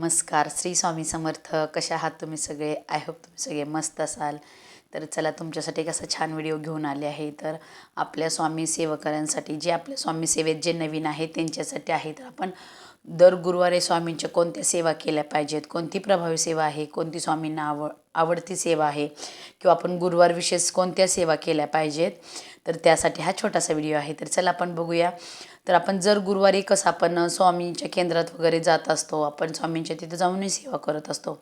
नमस्कार. श्री स्वामी समर्थ. कशा आहात तुम्ही सगळे? आय होप तुम्ही सगळे मस्त असाल. तर चला तुमच्यासाठी एक असा छान व्हिडिओ घेऊन आले आहे. तर आपल्या स्वामी सेवकांसाठी जे आपल्या स्वामी सेवेत जे नवीन आहे त्यांच्यासाठी आहे. तर आपण दर गुरुवारी स्वामींच्या कोणत्या सेवा केल्या पाहिजेत? कोणती प्रभावी सेवा आहे? कोणती स्वामींना आव आवडती सेवा आहे? किंवा आपण गुरुवार विशेष कोणत्या सेवा केल्या पाहिजेत? तर त्यासाठी हा छोटासा व्हिडिओ आहे. तर चला आपण बघूया. तर आपण जर गुरुवारी कसं आपण स्वामींच्या केंद्रात वगैरे जात असतो आपण स्वामींच्या तिथे जाऊनही सेवा करत असतो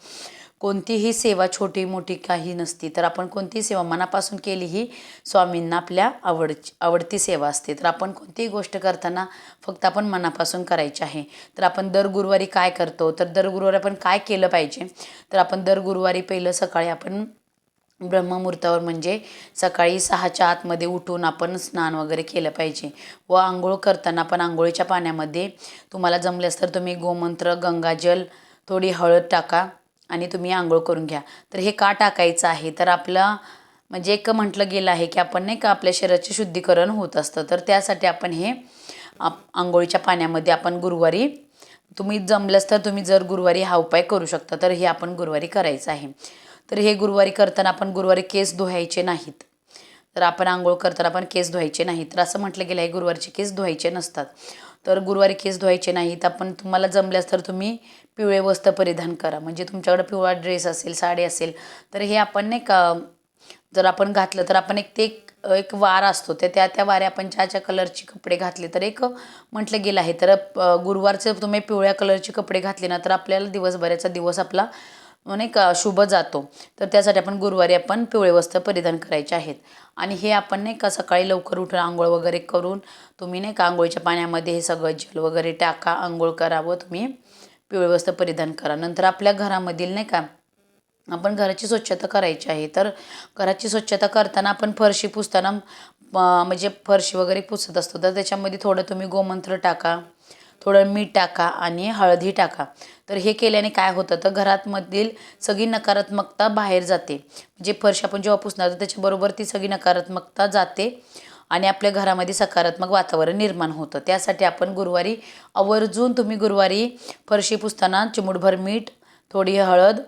कोणतीही सेवा छोटी मोठी काही नसती. तर आपण कोणतीही सेवा मनापासून केली ही स्वामींना आपल्या आवड आवडती सेवा असते. तर आपण कोणतीही गोष्ट करताना फक्त आपण मनापासून करायची आहे. तर आपण दर गुरुवारी काय करतो? तर दर गुरुवारी आपण काय केलं पाहिजे? तर आपण दर गुरुवारी पहिलं सकाळी आपण ब्रह्ममुहूर्तावर म्हणजे सकाळी सहाच्या आतमध्ये उठून आपण स्नान वगैरे केलं पाहिजे. व आंघोळ करताना आपण आंघोळीच्या पाण्यामध्ये तुम्हाला जमल्यास तर तुम्ही गोमंत्र गंगाजल थोडी हळद टाका. आणि तुम्ही आंघोळ करून घ्या. तर हे का टाकायचं आहे? तर आपलं म्हणजे एक म्हटलं गेलं आहे की आपण नाही का आपल्या शरीराचे शुद्धीकरण होत असतं. तर त्यासाठी आपण हे आप आंघोळीच्या पाण्यामध्ये आपण गुरुवारी तुम्ही जमलंच तर तुम्ही जर गुरुवारी हा उपाय करू शकता. तर हे आपण गुरुवारी करायचं आहे. तर हे गुरुवारी करताना आपण गुरुवारी केस धुवायचे नाहीत. तर आपण आंघोळ करताना आपण केस धुवायचे नाहीत. तर असं म्हटलं गेलं आहे गुरुवारचे केस धुवायचे नसतात. तर गुरुवारी केस धुवायचे नाहीत. आपण तुम्हाला जमल्यास तर तुम्ही पिवळे वस्त्र परिधान करा. म्हणजे तुमच्याकडे पिवळा ड्रेस असेल साडी असेल तर हे आपण नाही का जर आपण घातलं तर आपण एक ते एक एक वार असतो. त्या त्या त्या वारे आपण ज्या ज्या कलरचे कपडे घातले तर एक म्हटलं गेलं आहे. तर गुरुवारचं गुरुवारचे तुम्ही पिवळ्या कलरचे कपडे घातले ना तर आपल्याला दिवसभराचा दिवस आपला नाही का शुभ जातो. तर त्यासाठी आपण गुरुवारी आपण पिवळे वस्त्र परिधान करायचे आहेत. आणि हे आपण नाही का सकाळी लवकर उठून आंघोळ वगैरे करून तुम्ही नाही का आंघोळीच्या पाण्यामध्ये हे सगळं जल वगैरे टाका आंघोळ करा व तुम्ही पिवळे वस्त्र परिधान करा. नंतर आपल्या घरामधील नाही का आपण घराची स्वच्छता करायची आहे. तर घराची स्वच्छता करताना आपण फरशी पुसताना म्हणजे फरशी वगैरे पुसत असतो. तर त्याच्यामध्ये थोडं तुम्ही गोमंत्र टाका. थोडं मीठ टाका आणि हळदी टाका. तर हे केल्याने काय होतं? तर घरातमधील सगळी नकारात्मकता बाहेर जाते. म्हणजे फरशी आपण जेव्हा पुसणार तर त्याच्याबरोबर ती सगळी नकारात्मकता जाते आणि आपल्या घरामध्ये सकारात्मक वातावरण निर्माण होतं. त्यासाठी आपण गुरुवारी आवर्जून तुम्ही गुरुवारी फरशी पुसताना चिमूटभर मीठ थोडी हळद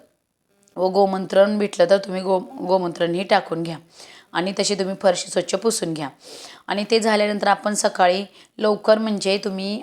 व गोमंत्रण भेटलं तर तुम्ही गो गोमंत्रणही टाकून घ्या. आणि तशी तुम्ही फरशी स्वच्छ पुसून घ्या. आणि ते झाल्यानंतर आपण सकाळी लवकर म्हणजे तुम्ही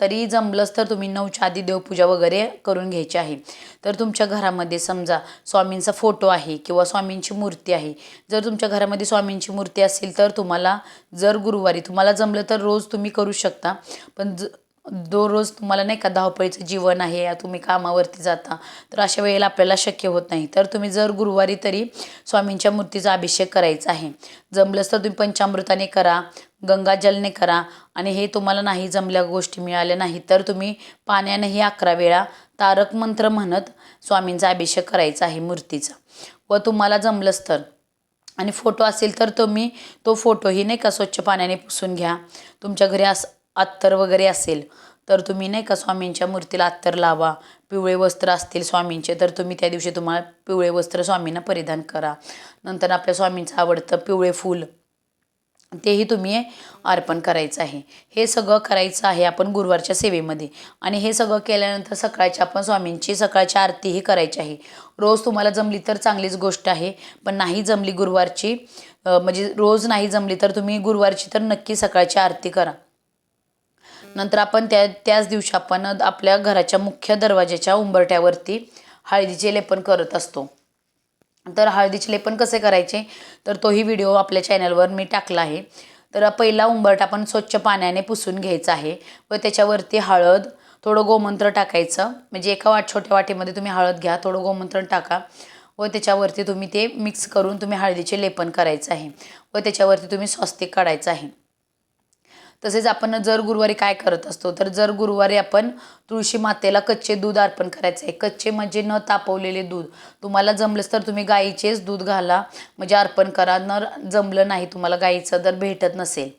तरी जमलंच तर तुम्ही नऊच्या आधी देवपूजा वगैरे करून घ्यायची आहे. तर तुमच्या घरामध्ये समजा स्वामींचा फोटो आहे किंवा स्वामींची मूर्ती आहे. जर तुमच्या घरामध्ये स्वामींची मूर्ती असेल तर तुम्हाला जर गुरुवारी तुम्हाला जमलं तर रोज तुम्ही करू शकता. पण ज दररोज तुम्हाला नाही का धावपळीचं जीवन आहे या तुम्ही कामावरती जाता तर अशा वेळेला आपल्याला शक्य होत नाही. तर तुम्ही जर गुरुवारी तरी स्वामींच्या मूर्तीचा अभिषेक करायचा आहे जमलंच तर तुम्ही पंचामृताने करा गंगाजलने करा आणि हे तुम्हाला नाही जमल्या गोष्टी मिळाल्या नाही तर तुम्ही पाण्यानेही अकरा वेळा तारक मंत्र म्हणत स्वामींचा अभिषेक करायचा आहे मूर्तीचा. व तुम्हाला जमलंच तर. आणि फोटो असेल तर तुम्ही तो फोटोही नाही का स्वच्छ पाण्याने पुसून घ्या. तुमच्या घरी असं अत्तर वगैरे असेल तर तुम्ही नाही का स्वामींच्या मूर्तीला अत्तर लावा. पिवळे वस्त्र असतील स्वामींचे तर तुम्ही त्या दिवशी तुम्हाला पिवळे वस्त्र स्वामींना परिधान करा. नंतर आपल्या स्वामींचं आवडतं पिवळे फूल तेही तुम्ही अर्पण करायचं आहे. हे सगळं करायचं आहे आपण गुरुवारच्या सेवेमध्ये. आणि हे सगळं केल्यानंतर सकाळच्या आपण स्वामींची सकाळची आरतीही करायची आहे. रोज तुम्हाला जमली तर चांगलीच गोष्ट आहे पण नाही जमली गुरुवारची म्हणजे रोज नाही जमली तर तुम्ही गुरुवारची तर नक्की सकाळची आरती करा. नंतर आपण त्या त्याच दिवशी आपण आपल्या घराच्या मुख्य दरवाज्याच्या उंबरठ्यावरती हळदीचे लेपन करत असतो. तर हळदीचे लेपन कसे करायचे? तर तोही व्हिडिओ आपल्या चॅनलवर मी टाकला आहे. तर पहिला उंबरठा आपण स्वच्छ पाण्याने पुसून घ्यायचा आहे व त्याच्यावरती हळद थोडं गोमंत्र टाकायचं. म्हणजे एका वाट छोट्या वाटीमध्ये तुम्ही हळद घ्या थोडं गोमंत्र टाका व त्याच्यावरती तुम्ही ते मिक्स करून तुम्ही हळदीचे लेपन करायचं आहे. व त्याच्यावरती तुम्ही स्वस्तिक काढायचं आहे. तसेच आपण जर गुरुवारी काय करत असतो तर जर गुरुवारी आपण तुळशी मातेला कच्चे दूध अर्पण करायचं आहे. कच्चे म्हणजे न तापवलेले दूध. तुम्हाला जमलंच तर तुम्ही गाईचेच दूध घाला. म्हणजे अर्पण करा. न जमलं नाही तुम्हाला गाईचं जर भेटत नसेल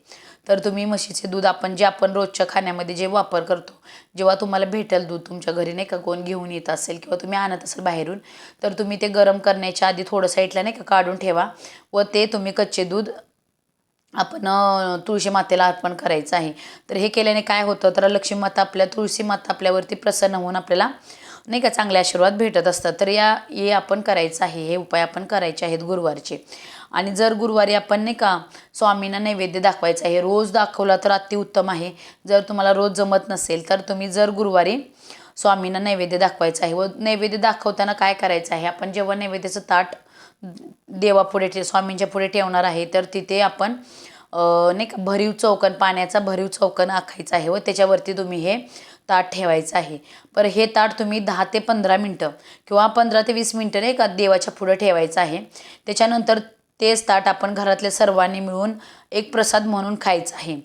तर तुम्ही म्हशीचे दूध आपण जे आपण रोजच्या खाण्यामध्ये जे वापर करतो जेव्हा तुम्हाला भेटेल दूध तुमच्या घरी नाही का कोण घेऊन येत असेल किंवा तुम्ही आणत असाल बाहेरून तर तुम्ही ते गरम करण्याच्या आधी थोडं साईडला नाही का काढून ठेवा व ते तुम्ही कच्चे दूध आपण तुळशी मातेला अर्पण करायचं आहे. तर हे केल्याने काय होतं? तर लक्ष्मी माता आपल्या तुळशी माता आपल्यावरती प्रसन्न होऊन आपल्याला नाही का चांगले आशीर्वाद भेटत असतात. तर या हे आपण करायचं आहे. हे उपाय आपण करायचे आहेत गुरुवारचे. आणि जर गुरुवारी आपण नाही का स्वामींना नैवेद्य दाखवायचं आहे रोज दाखवला तर अतिउत्तम आहे. जर तुम्हाला रोज जमत नसेल तर तुम्ही जर गुरुवारी स्वामींना नैवेद्य दाखवायचं आहे व नैवेद्य दाखवताना काय करायचं आहे? आपण जेव्हा नैवेद्याचं ताट देवापुढे ठे स्वामींच्या पुढे ठेवणार आहे तर तिथे आपण नाही का भरीव चौकन पाण्याचा भरीव चौकन आखायचा आहे व त्याच्यावरती तुम्ही हे ताट ठेवायचं आहे. पर हे ताट तुम्ही दहा ते पंधरा मिनटं किंवा पंधरा ते वीस मिनटं नाही का देवाच्या पुढं ठेवायचं आहे. त्याच्यानंतर तेच ताट आपण घरातल्या सर्वांनी मिळून एक प्रसाद म्हणून खायचं आहे.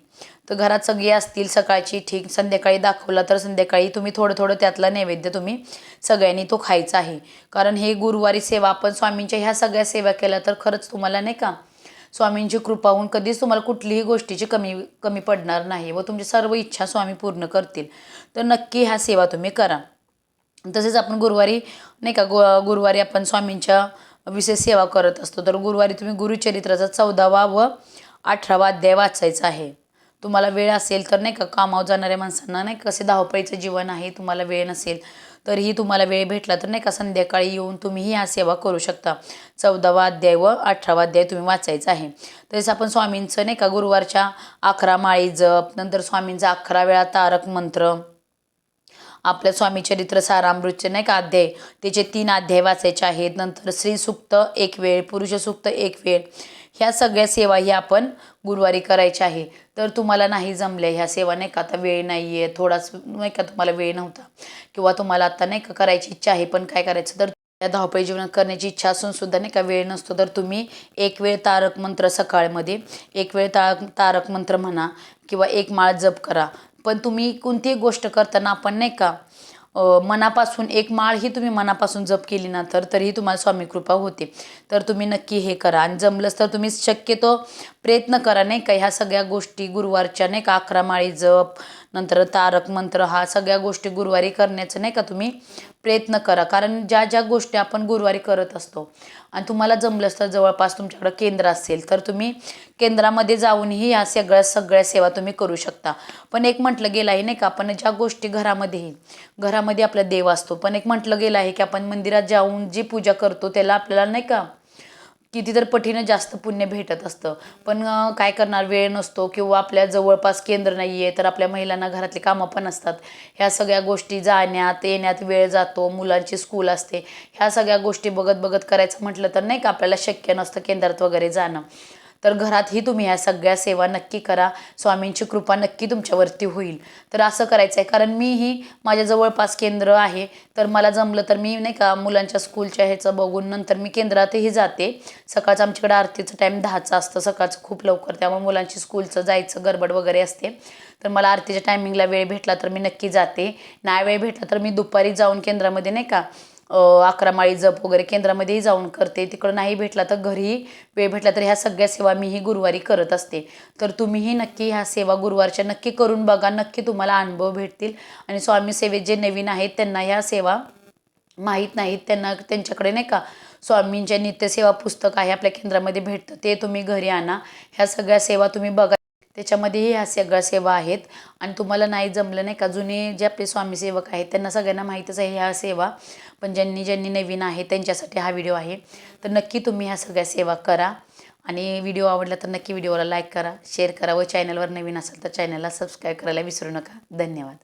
तर घरात सगळी असतील सकाळची ठीक. संध्याकाळी दाखवला तर संध्याकाळी तुम्ही थोडं थोडं त्यातला नैवेद्य तुम्ही सगळ्यांनी तो खायचा आहे. कारण हे गुरुवारी सेवा आपण स्वामींच्या ह्या सगळ्या सेवा केल्या तर खरंच तुम्हाला नाही का स्वामींची कृपा होऊन कधीच तुम्हाला कुठलीही गोष्टीची कमी कमी पडणार नाही व तुमची सर्व इच्छा स्वामी पूर्ण करतील. तर नक्की ह्या सेवा तुम्ही करा. तसेच आपण गुरुवारी नाही का गु गुरुवारी आपण स्वामींच्या विशेष सेवा करत असतो. तर गुरुवारी तुम्ही गुरुचरित्राचा चौदावा व अठरावा अध्याय वाचायचा आहे. तुम्हाला वेळ असेल तर नाही का कामावर जाणाऱ्या माणसांना नाही कसे धावपळीचं जीवन आहे तुम्हाला वेळ नसेल तरीही तुम्हाला वेळ भेटला तर नाही का संध्याकाळी येऊन तुम्हीही ह्या सेवा करू शकता. चौदावा अध्याय व अठरावा अध्याय तुम्ही वाचायचा आहे. तसेच आपण स्वामींचं नाही का गुरुवारच्या अकरा माळी जप नंतर स्वामींचा अकरा वेळा तारक मंत्र आपल्या स्वामी चरित्र सारामृतचे नाही का अध्याय? त्याचे तीन अध्याय वाचायचे आहेत नंतर स्त्रीसुक्त एक वेळ पुरुषसुक्त एक वेळ. ह्या सगळ्या सेवा ही आपण गुरुवारी करायच्या आहे. तर तुम्हाला नाही जमल्या ह्या सेवा नाही का? आता वेळ नाही आहे थोडाच नाही का तुम्हाला वेळ नव्हता. किंवा तुम्हाला आता नाही का करायची इच्छा आहे पण काय करायचं? तर या धावपळी जीवनात करण्याची इच्छा असून सुद्धा नाही का वेळ नसतो. तर तुम्ही एक वेळ तारक मंत्र सकाळमध्ये एक वेळ तारक तारक मंत्र म्हणा किंवा एक माळ जप करा. पण तुम्ही कोणतीही गोष्ट करताना आपण नाही का मनापासून एक माळ ही तुम्ही मनापासून जप केली ना तर तरीही तुम्हाला स्वामी कृपा होते. तर तुम्ही नक्की हे करा. आणि जमलंच तर तुम्ही शक्यतो प्रयत्न करा नाही का ह्या सगळ्या गोष्टी गुरुवारच्या नाही का अकरा माळी जप नंतर तारक मंत्र हा सगळ्या गोष्टी गुरुवारी करण्याचं नाही का तुम्ही प्रयत्न करा. कारण ज्या ज्या गोष्टी आपण गुरुवारी करत असतो आणि तुम्हाला जमलंच तर जवळपास तुमच्याकडं केंद्र असेल तर तुम्ही केंद्रामध्ये जाऊनही या सगळ्या सगळ्या सेवा तुम्ही करू शकता. पण एक म्हटलं गेलं आहे नाही का आपण ज्या गोष्टी घरामध्येही घरामध्ये आपला देव असतो. पण एक म्हटलं गेलं आहे की आपण मंदिरात जाऊन जी पूजा करतो त्याला आपल्याला नाही का किती तर पटीनं जास्त पुण्य भेटत असतं. पण काय करणार? वेळ नसतो किंवा आपल्या जवळपास केंद्र नाही आहे तर आपल्या महिलांना घरातली कामं पण असतात. ह्या सगळ्या गोष्टी जाण्यात येण्यात वेळ जातो मुलांची स्कूल असते. ह्या सगळ्या गोष्टी बघत बघत करायचं म्हटलं तर नाही का आपल्याला शक्य नसतं केंद्रात वगैरे जाणं. तर घरातही तुम्ही ह्या सगळ्या सेवा नक्की करा. स्वामींची कृपा नक्की तुमच्यावरती होईल. तर असं करायचं आहे कारण मीही माझ्या जवळपास केंद्र आहे. तर मला जमलं तर मी नाही का मुलांच्या स्कूलच्या ह्याचं बघून नंतर मी केंद्रातही जाते. सकाळचं आमच्याकडे आरतीचं टाईम दहाचा असतं. सकाळचं खूप लवकर त्यामुळे मुलांची स्कूलचं जायचं गडबड वगैरे असते. तर मला आरतीच्या टायमिंगला वेळ भेटला तर मी नक्की जाते. नाही वेळ भेटला तर मी दुपारी जाऊन केंद्रामध्ये नाही का अकरा माळी जप वगैरे केंद्रामध्येही जाऊन करते. तिकडं नाही भेटला तर घरीही वेळ भेटला तर ह्या सगळ्या सेवा मीही गुरुवारी करत असते. तर तुम्हीही नक्की ह्या सेवा गुरुवारच्या नक्की करून बघा. नक्की तुम्हाला अनुभव भेटतील. आणि स्वामी सेवेत जे नवीन आहेत त्यांना ह्या सेवा माहीत नाहीत. त्यांना त्यांच्याकडे नाही का स्वामींच्या नित्यसेवा पुस्तक आहे आपल्या केंद्रामध्ये भेटतं. ते तुम्ही घरी आणा. ह्या सगळ्या सेवा तुम्ही बघा. त्याच्यामध्येही ह्या सगळ्या सेवा आहेत. आणि तुम्हाला नाही जमलं नाही का जुने जे आपले स्वामीसेवक आहेत त्यांना सगळ्यांना माहीतच आहे ह्या सेवा. पण ज्यांनी ज्यांनी नवीन आहे त्यांच्यासाठी हा व्हिडिओ आहे. तर नक्की तुम्ही ह्या सगळ्या सेवा करा. आणि व्हिडिओ आवडला तर नक्की व्हिडिओला लाईक करा शेअर करा. व चॅनलवर नवीन असेल तर चॅनलला सबस्क्राईब करायला विसरू नका. धन्यवाद.